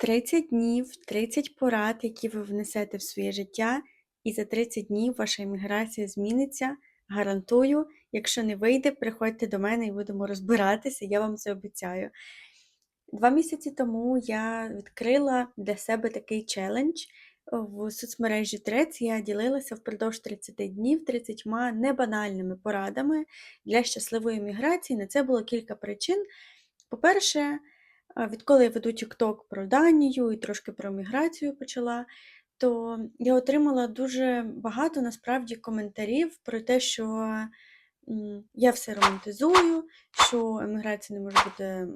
30 днів, 30 порад, які ви внесете в своє життя, і за 30 днів ваша імміграція зміниться. Гарантую, якщо не вийде, приходьте до мене і будемо розбиратися, я вам це обіцяю. Два місяці тому я відкрила для себе такий челендж в соцмережі Трец. Я ділилася впродовж 30 днів 30 небанальними порадами для щасливої міграції. На це було кілька причин. По-перше, Відколи я веду TikTok про Данію і трошки про міграцію почала, то я отримала дуже багато насправді коментарів про те, що я все романтизую, що еміграція не може бути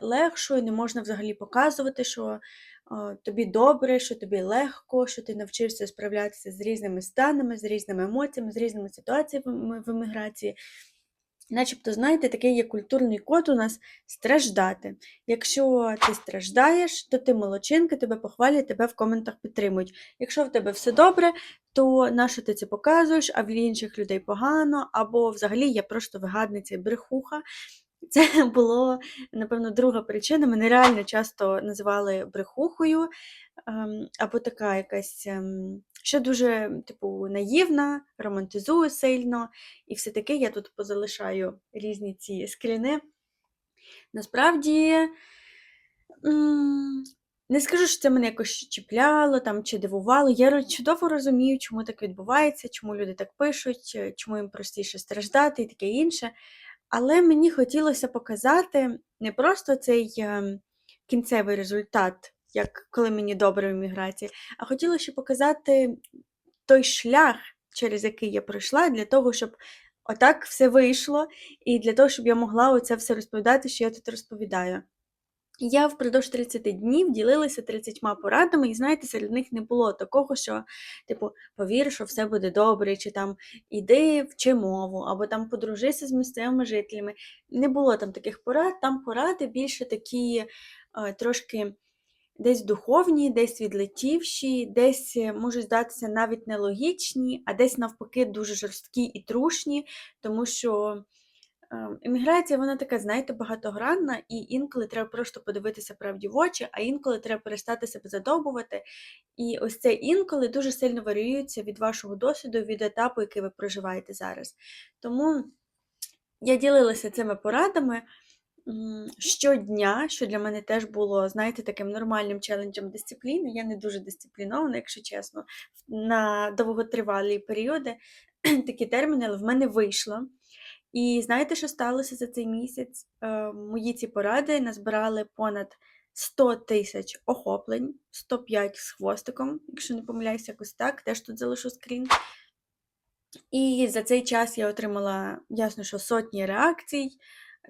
легшою, не можна взагалі показувати, що тобі добре, що тобі легко, що ти навчився справлятися з різними станами, з різними емоціями, з різними ситуаціями в еміграції. Начебто, знаєте, такий є культурний код у нас страждати. Якщо ти страждаєш, то ти молодчинка, тебе похвалять, тебе в коментах підтримують. Якщо в тебе все добре, то нащо ти це показуєш, а в інших людей погано, або взагалі я просто вигадниця і брехуха. Це було, напевно, друга причина. Мене реально часто називали брехухою, ем, або така якась, ем, що дуже, типу, наївна, романтизую сильно, і все таки я тут позалишаю різні ці скріни. Насправді, не скажу, що це мене якось чіпляло там, чи дивувало. Я чудово розумію, чому так відбувається, чому люди так пишуть, чому їм простіше страждати і таке інше. Але мені хотілося показати не просто цей ем, кінцевий результат, як коли мені добре в міграції, а хотілося показати той шлях, через який я пройшла, для того, щоб отак все вийшло, і для того, щоб я могла оце все розповідати, що я тут розповідаю. Я впродовж 30 днів ділилася 30 порадами, і знаєте, серед них не було такого, що, типу, повір, що все буде добре, чи там іди вчи мову, або там подружися з місцевими жителями. Не було там таких порад, там поради більше такі е, трошки десь духовні, десь відлетівші, десь е, можуть здатися навіть нелогічні, а десь навпаки дуже жорсткі і трушні, тому що. Ем, Еміграція, вона така, знаєте, багатогранна, і інколи треба просто подивитися правді в очі, а інколи треба перестати себе задовбувати. І ось це інколи дуже сильно варіюється від вашого досвіду, від етапу, який ви проживаєте зараз. Тому я ділилася цими порадами щодня, що для мене теж було, знаєте, таким нормальним челенджем дисципліни. Я не дуже дисциплінована, якщо чесно, на довготривалі періоди такі терміни, але в мене вийшло. І знаєте, що сталося за цей місяць? Е, Мої ці поради назбирали понад 100 тисяч охоплень, 105 з хвостиком, якщо не помиляюся, якось так, теж тут залишу скрін. І за цей час я отримала, ясно, що сотні реакцій,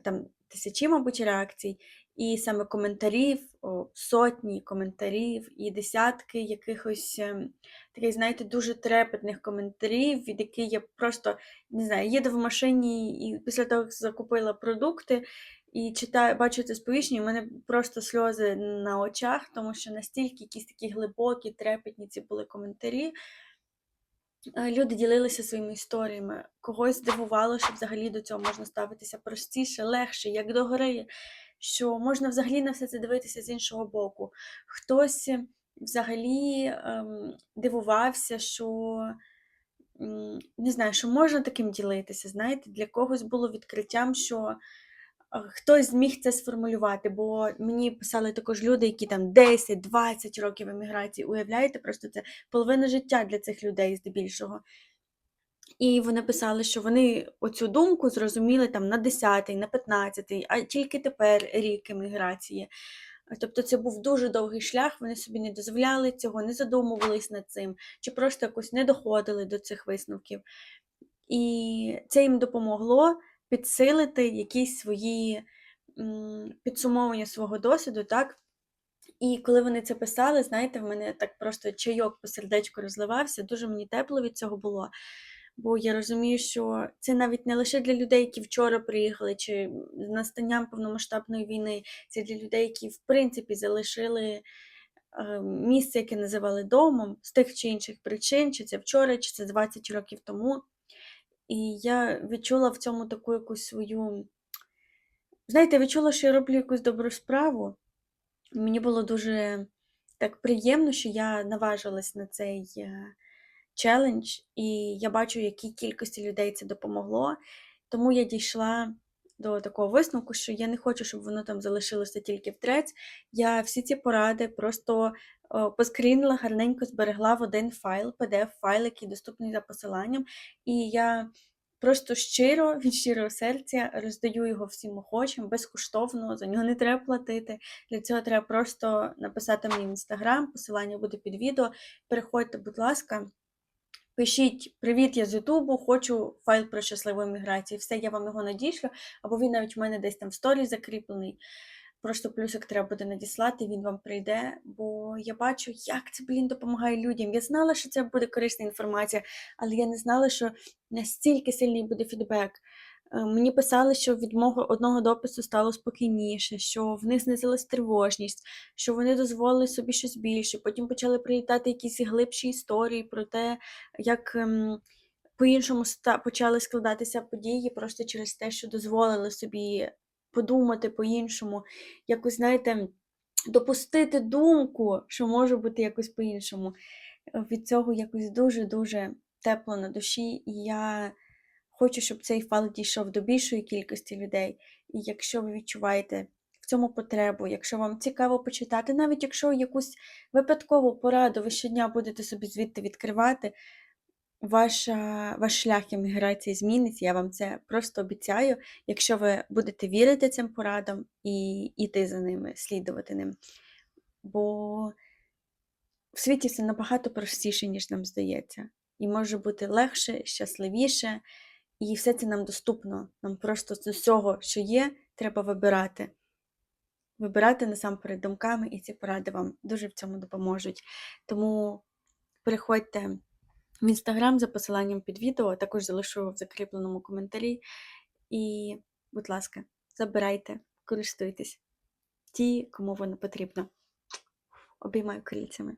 там тисячі, мабуть, реакцій, і саме коментарів, о, сотні коментарів і десятки якихось ем, таких, знаєте, дуже трепетних коментарів, від яких я просто не знаю, їду в машині і після того, як закупила продукти. І читаю, бачу це сповіщення, в мене просто сльози на очах, тому що настільки якісь такі глибокі, трепетні ці були коментарі. Е, Люди ділилися своїми історіями. Когось здивувало, що взагалі до цього можна ставитися простіше, легше, як до гори, що можна взагалі на все це дивитися з іншого боку. Хтось е, взагалі ем, дивувався, що м, не знаю, що можна таким ділитися. Знаєте, для когось було відкриттям, що хтось зміг це сформулювати, бо мені писали також люди, які там 10-20 років еміграції. Уявляєте, просто це половина життя для цих людей здебільшого. І вони писали, що вони оцю думку зрозуміли там на 10-й, на 15-й, а тільки тепер рік еміграції. Тобто це був дуже довгий шлях, вони собі не дозволяли цього, не задумувались над цим, чи просто якось не доходили до цих висновків. І це їм допомогло підсилити якісь свої підсумовування свого досвіду, так? І коли вони це писали, знаєте, в мене так просто чайок по сердечку розливався, дуже мені тепло від цього було. Бо я розумію, що це навіть не лише для людей, які вчора приїхали, чи з настанням повномасштабної війни, це для людей, які в принципі залишили е, місце, яке називали домом, з тих чи інших причин, чи це вчора, чи це 20 років тому. І я відчула в цьому таку якусь свою. Знаєте, відчула, що я роблю якусь добру справу. Мені було дуже так приємно, що я наважилась на цей е, челендж, і я бачу, якій кількості людей це допомогло. Тому я дійшла до такого висновку, що я не хочу, щоб воно там залишилося тільки в трець. Я всі ці поради просто поскрінила, гарненько зберегла в один файл, PDF-файл, який доступний за посиланням. І я просто щиро, від щирого серця роздаю його всім охочим, безкоштовно, за нього не треба платити. Для цього треба просто написати мені в інстаграм, посилання буде під відео. Переходьте, будь ласка. Пишіть Привіт, я з Ютубу, хочу файл про щасливу міграцію. Все, я вам його надішлю, або він навіть в мене десь там в сторі закріплений. Просто плюсик треба буде надіслати, він вам прийде, бо я бачу, як це, блін, допомагає людям. Я знала, що це буде корисна інформація, але я не знала, що настільки сильний буде фідбек. Е, Мені писали, що від мого одного допису стало спокійніше, що в них знизилась тривожність, що вони дозволили собі щось більше. Потім почали прилітати якісь глибші історії про те, як ем, по-іншому почали складатися події просто через те, що дозволили собі подумати по-іншому, якось, знаєте, допустити думку, що може бути якось по-іншому. Від цього якось дуже-дуже тепло на душі, і я хочу, щоб цей файл дійшов до більшої кількості людей. І якщо ви відчуваєте в цьому потребу, якщо вам цікаво почитати, навіть якщо якусь випадкову пораду ви щодня будете собі звідти відкривати, ваша, ваш шлях еміграції зміниться, я вам це просто обіцяю, якщо ви будете вірити цим порадам і йти за ними, слідувати ним. Бо в світі все набагато простіше, ніж нам здається. І може бути легше, щасливіше, і все це нам доступно. Нам просто з усього, що є, треба вибирати. Вибирати насамперед думками, і ці поради вам дуже в цьому допоможуть. Тому переходьте в інстаграм за посиланням під відео, також залишу в закріпленому коментарі. І, будь ласка, забирайте, користуйтесь ті, кому воно потрібно. Обіймаю крильцями.